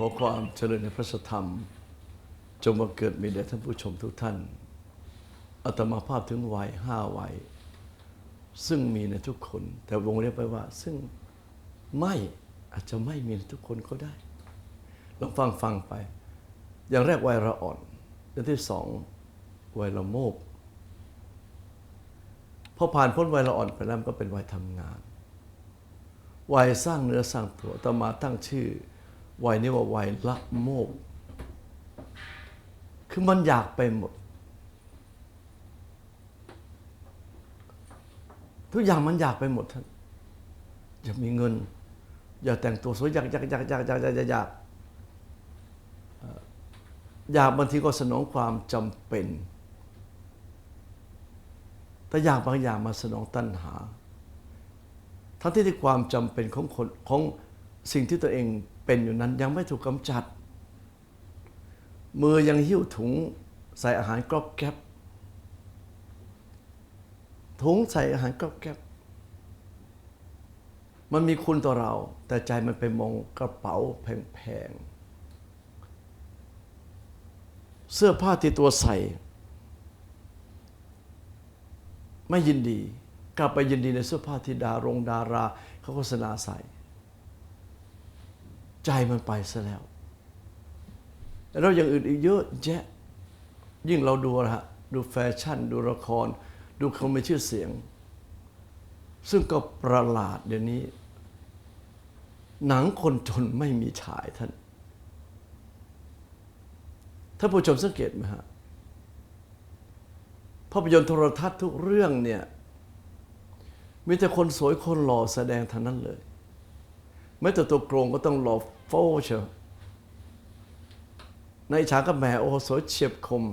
ขอความเจริญในพระธรรม จงบังเกิดมีแด่ท่านผู้ชมทุกท่านอาตมาภาพถึงวัยห้าวัย ซึ่งมีในทุกคน แต่วงเล็บไปว่า ซึ่งไม่อาจจะไม่มีในทุกคนก็ได้ลองฟังฟังไป อย่างแรกวัยละอ่อนอย่างที่สองวัยละโมบพอผ่านพ้นวัยละอ่อนไปแล้วก็เป็นวัยทำงานวัยสร้างเนื้อสร้างตัวต่อมาตั้งชื่อ วัยนี้ว่าวัยละโมบคือมันอยากไปหมด ทุกอย่างมันอยากไปหมดท่านอยากมีเงิน อยากแต่งตัวสวยอยากอยากอยากอยากอยากอยากอยากอยากอยากบางทีก็สนองความจำเป็น แต่อยากบางอย่างมาสนองตัณหา ทั้งที่ที่ความจำเป็นของคนของสิ่งที่ตัวเอง เป็นอยู่นั้นยังไม่ถูกกำจัด มือยังหิ้วถุงใส่อาหารกรอบแก๊บถุงใส่อาหารกรอบแก๊บมันมีคุณต่อเรา แต่ใจมันไปมองกระเป๋าแพงๆเสื้อผ้าที่ตัวใส่ ไม่ยินดี กลับไปยินดีในเสื้อผ้าที่ดารงดาราเขาโฆษณาใส่ ใจมันไปซะแล้ว แล้วอย่างอื่นอีกเยอะแยะ ยิ่งเราดูนะฮะ ดูแฟชั่น ดูละคร ดูคนมีชื่อเสียง ซึ่งก็ประหลาดเดี๋ยวนี้ หนังคนจนไม่มีฉายท่าน ถ้าผู้ชมสังเกตไหมฮะ ภาพยนตร์โทรทัศน์ทุกเรื่องเนี่ย มีแต่คนสวยคนหล่อแสดงทั้งนั้นเลย แม้แต่ตัวโกรงก็ต้องหล่อโฟเชในฉากกับแหมโอ้โหสวยเฉียบคม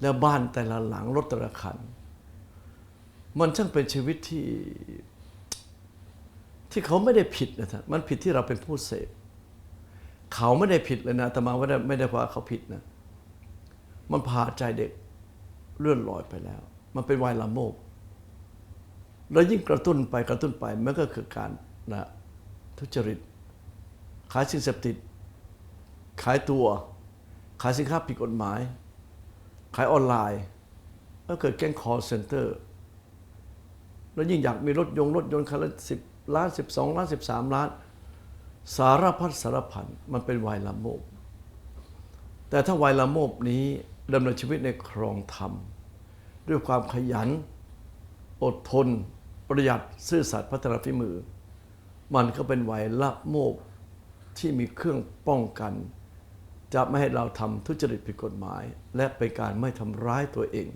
แล้วบ้านแต่ละหลังรถแต่ละคัน มันช่างเป็นชีวิตที่ ที่เขาไม่ได้ผิดนะท่านมันผิดที่เราเป็นผู้เสพเขาไม่ได้ผิดเลยนะแต่มาไม่ได้ไม่ได้ว่าเขาผิดนะ มันพาใจเด็กเลื่อนลอยไปแล้ว มันเป็นวัยละโมบ แล้วยิ่งกระตุ้นไปกระตุ้นไปมันก็คือการนะทุจริต ขายสิ่งเสพติด ขายตัว ขายสินค้าผิดกฎหมาย ขายออนไลน์แล้วเกิดแก๊งคอร์เซ็นเตอร์ แล้วยิ่งอยากมีรถยงรถยนต์คันละสิบล้านสิบสองล้านสิบสามล้าน สารพัดสารพันมันเป็นวัยละโมบ แต่ถ้าวัยละโมบนี้ดำเนินชีวิตในครองธรรม ด้วยความขยัน อดทน ประหยัดซื่อสัตย์พัฒนาฝีมือ มันก็เป็นวัยละโมบที่มีเครื่องป้องกัน จะไม่ให้เราทำทุจริตผิดกฎหมาย และเป็นการไม่ทำร้ายตัวเอง